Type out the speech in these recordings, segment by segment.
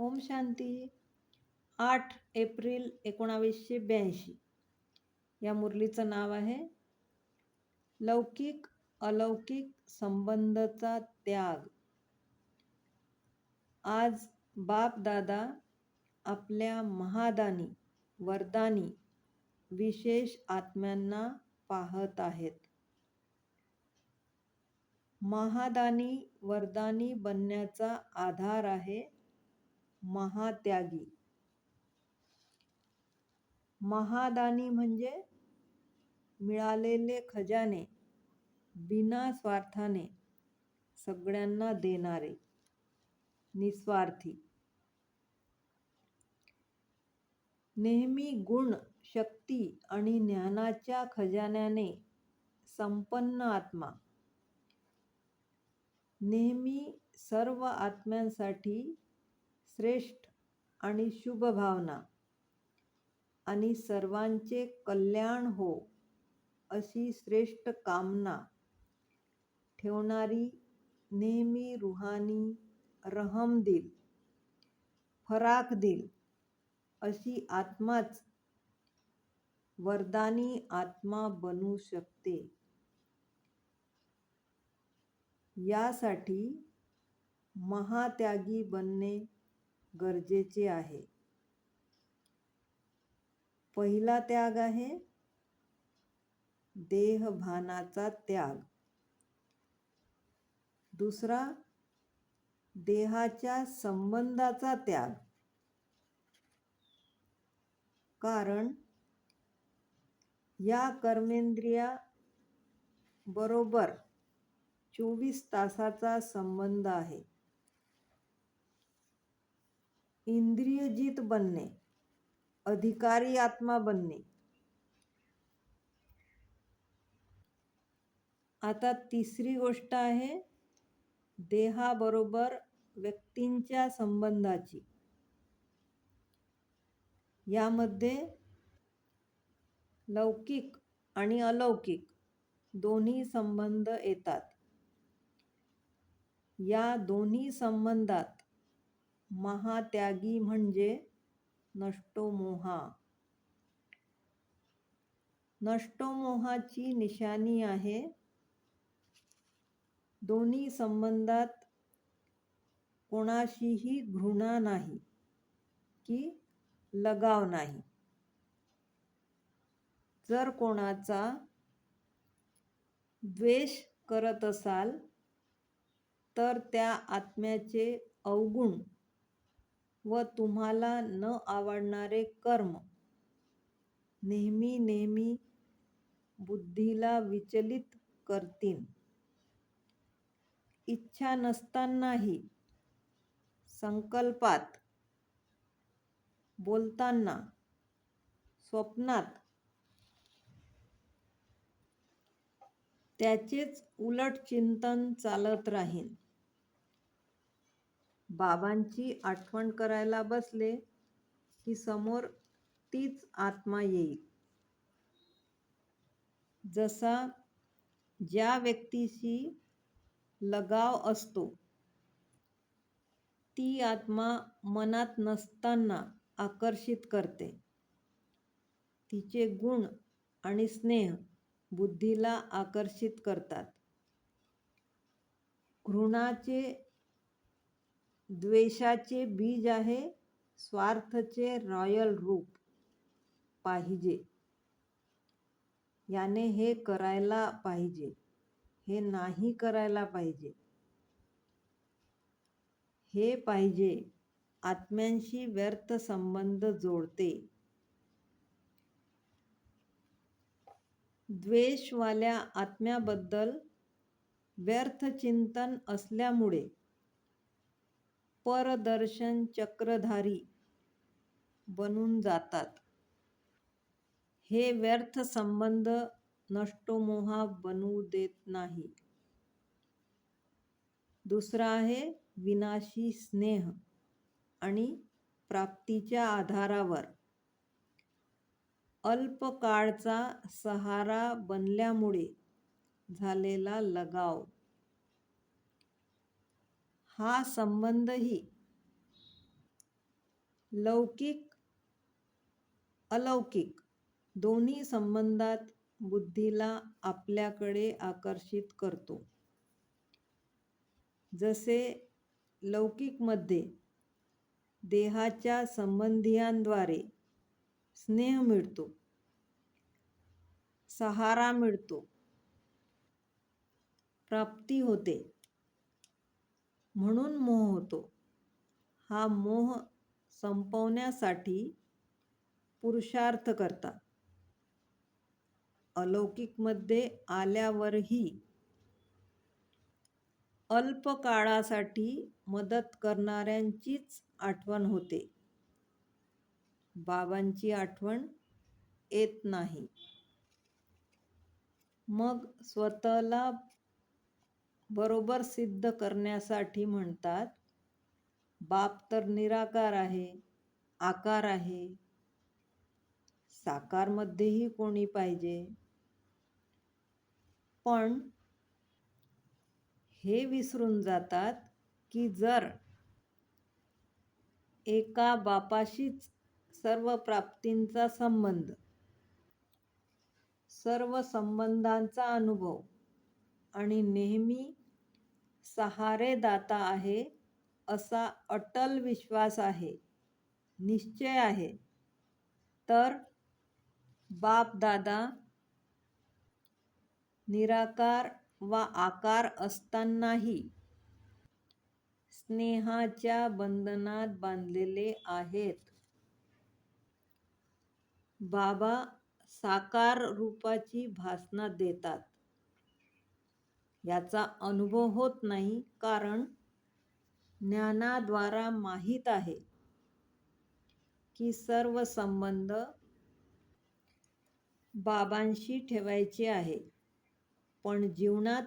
ओम शांती. आठ एप्रिल एकोणावीसशे ब्याऐंशी. या मुरलीचं नाव आहे. लौकिक अलौकिक संबंधचा त्याग. आज बाप दादा आपल्या महादानी वरदानी विशेष आत्म्यांना पाहत आहेत. महादानी वरदानी बनण्याचा आधार आहे महात्यागी. महादानी म्हणजे मिळालेले खजाने बिना स्वार्थाने सगळ्यांना देणारे निस्वार्थी. नेहमी गुण शक्ती आणि ज्ञानाच्या खजान्याने संपन्न आत्मा. नेहमी सर्व आत्म्यांसाठी श्रेष्ठ आणि शुभ भावना. आणि सर्वांचे कल्याण हो अशी श्रेष्ठ कामना. ठेवणारी नेहमी रुहानी रहम दिल फराक दिल अशी आत्माच वरदानी आत्मा बनू शकते. यासाठी महात्यागी बनणे गरजेचे आहे. पहिला त्याग आहे देहभानाचा त्याग. दुसरा देहाच्या संबंधाचा त्याग. कारण या कर्मेंद्रिया बरोबर चोवीस तासाचा संबंध आहे. इंद्रियजित बनणे अधिकारी आत्मा बनणे. आता तिसरी गोष्ट आहे देहाबरोबर व्यक्तींच्या संबंधाची. यामध्ये लौकिक आणि अलौकिक दोन्ही संबंध येतात. या दोन्ही संबंधात महात्यागी म्हणजे नष्टोमोहा. नष्टोमोहाची निशाणी आहे. दोन्ही संबंधात कोणाशीही घृणा नाही की लगाव नाही. जर कोणाचा द्वेष करत असाल तर त्या आत्म्याचे अवगुण व तुम्हाला न आवडणारे कर्म. नेहमी नेहमी बुद्धीला विचलित करतील इच्छा नसतानाही संकल्पात बोलताना स्वप्नात त्याचेच उलट चिंतन चालत राहील बाबांची आठवण करायला बसले की समोर तीच आत्मा येईल. जसा ज्या व्यक्तीशी लगाव असतो ती आत्मा मनात नसताना आकर्षित करते. तिचे गुण आणि स्नेह बुद्धीला आकर्षित करतात. घृणाचे द्वेषाचे बीज आहे स्वार्थचे रॉयल रूप पाहिजे. याने हे करायला पाहिजे हे नाही करायला पाहिजे. हे पाहिजे आत्म्यांशी व्यर्थ संबंध जोडते. द्वेषवाल्या आत्म्याबद्दल व्यर्थ चिंतन असल्यामुळे परदर्शन चक्रधारी बनून जातात. हे व्यर्थ संबंध नष्टोमोहा बनवू देत नाही. दुसरा आहे विनाशी स्नेह आणि प्राप्तीच्या आधारावर. अल्पकाळचा सहारा बनल्यामुळे झालेला लगाव. हा संबंधही लौकिक अलौकिक दोन्ही संबंधात बुद्धीला आपल्याकडे आकर्षित करतो. जसे लौकिकमध्ये देहाच्या संबंधियांद्वारे स्नेह मिळतो सहारा मिळतो प्राप्ती होते. म्हणून मोह होतो. हा मोह संपवण्यासाठी पुरुषार्थ करतात. अलौकिकमध्ये आल्यावरही अल्प काळासाठी मदत करणाऱ्यांचीच आठवण होते. बाबांची आठवण येत नाही. मग स्वतःला बरोबर सिद्ध करण्यासाठी म्हणतात बाप तर निराकार आहे आकार आहे. साकारमध्येही कोणी पाहिजे. पण हे विसरून जातात की जर एका बापाशीच सर्व प्राप्तींचा संबंध सर्व संबंधांचा अनुभव आणि नेहमी सहारेदाता आहे असा अटल विश्वास आहे. निश्चय आहे. तर बाप दादा निराकार वा आकार असतानाही स्नेहाच्या बंधनात बांधलेले आहेत. बाबा साकार रूपाची भासना देतात. याचा अनुभव होत नाही कारण ज्ञानाद्वारा माहीत आहे की सर्व संबंध बाबांशी ठेवायचे आहे. पण जीवनात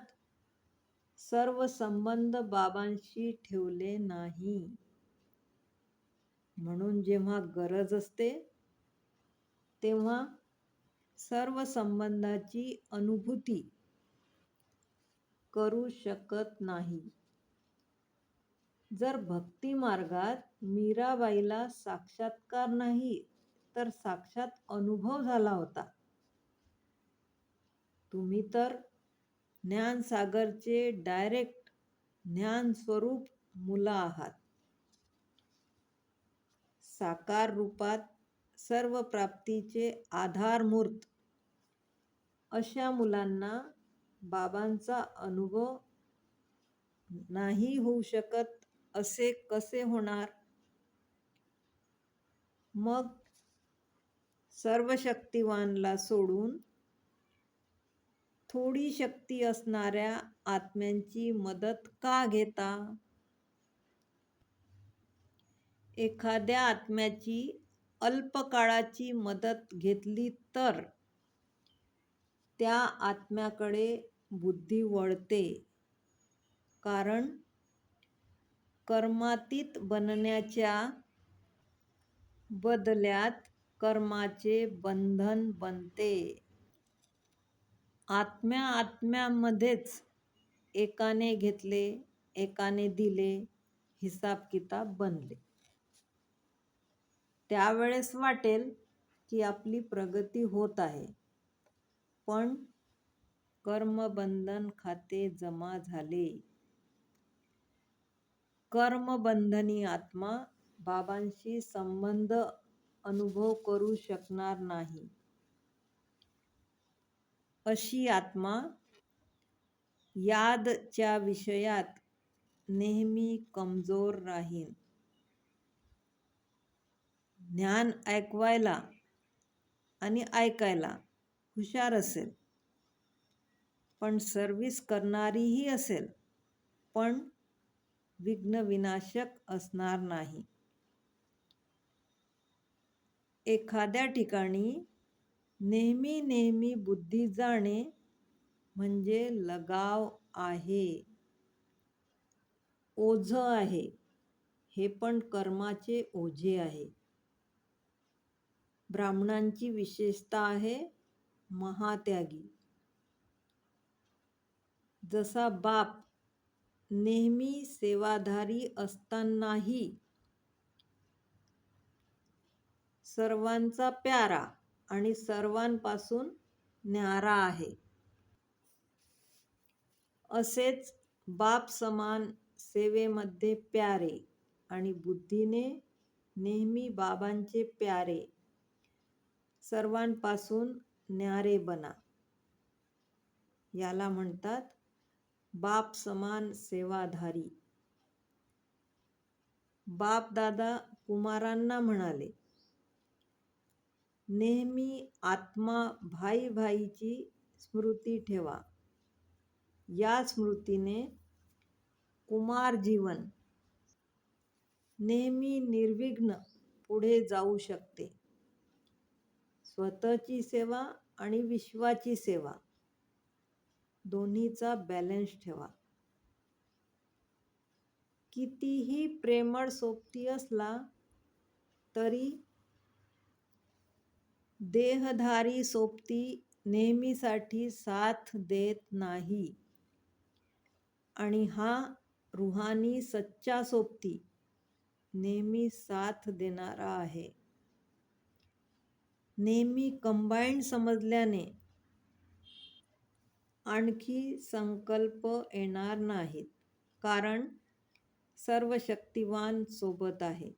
सर्व संबंध बाबांशी ठेवले नाही. म्हणून जेव्हा गरज असते तेव्हा सर्व संबंधाची अनुभूती करू शकत नाही. जर भक्ती मार्गात मीराबाईला साक्षात्कार नाही तर साक्षात अनुभव झाला होता. तुम्ही तर ज्ञानसागरचे डायरेक्ट ज्ञान स्वरूप मुलं आहात. साकार रूपात सर्व प्राप्तीचे आधारमूर्त अशा मुलांना बाबांचा अनुभव नाही होऊ शकत असे कसे होणार? मग सर्व शक्तिवानला सोडून थोडी शक्ती असणाऱ्या आत्म्यांची मदत का घेता? एखाद्या आत्म्याची अल्पकाळाची मदत घेतली तर त्या आत्म्याकडे बुद्धी वळते. कारण कर्मातीत बनण्याच्या बदल्यात कर्माचे बंधन बनते. आत्म्या आत्म्यामध्येच एकाने घेतले एकाने दिले हिसाब किताब बनले. त्यावेळेस वाटेल की आपली प्रगती होत आहे. पण कर्मबंधन खाते जमा झाले. कर्मबंधनी आत्मा बाबांशी संबंध अनुभव करू शकणार नाही. अशी आत्मा यादच्या विषयात नेहमी कमजोर राहील ज्ञान ऐकवायला आणि ऐकायला हुशार असेल. पण सर्विस करणारीही असेल. पण विघ्नविनाशक असणार नाही. एखाद्या ठिकाणी नेहमी नेहमी बुद्धी जाणे म्हणजे लगाव आहे. ओझ आहे. हे पण कर्माचे ओझे आहे. ब्राह्मणांची विशेषता आहे महात्यागी. जसा बाप नेहमी सेवाधारी असतानाही सर्वांचा प्यारा आणि सर्वांपासून न्यारा आहे. असेच बाप समान सेवेमध्ये प्यारे आणि बुद्धीने नेहमी बाबांचे प्यारे सर्वांपासून न्यारे बना याला म्हणतात बाप समान सेवाधारी. बाप दादा कुमारांना म्हणाले नेहमी आत्मा भाई भाईची स्मृती ठेवा. या स्मृतीने कुमार जीवन नेहमी निर्विघ्न पुढे जाऊ शकते. स्वतःची सेवा आणि विश्वाची सेवा दोन्हीचा बॅलन्स ठेवा. कितीही प्रेमळ सोबती असला तरी देहधारी सोबती नेहमीसाठी साथ देत नाही. आणि हा रुहानी सच्चा सोबती नेहमी साथ देणारा आहे. नेहमी कंबाईंड समजल्याने आणखी संकल्प येणार नाहीत कारण सर्व शक्तिवान सोबत आहे.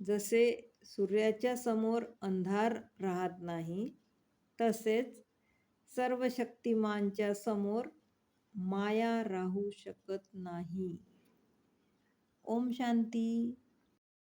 जसे सूर्याच्या समोर अंधार राहत नाही तसेच सर्व शक्तिमानच्या समोर माया राहू शकत नाही. ओम शांती.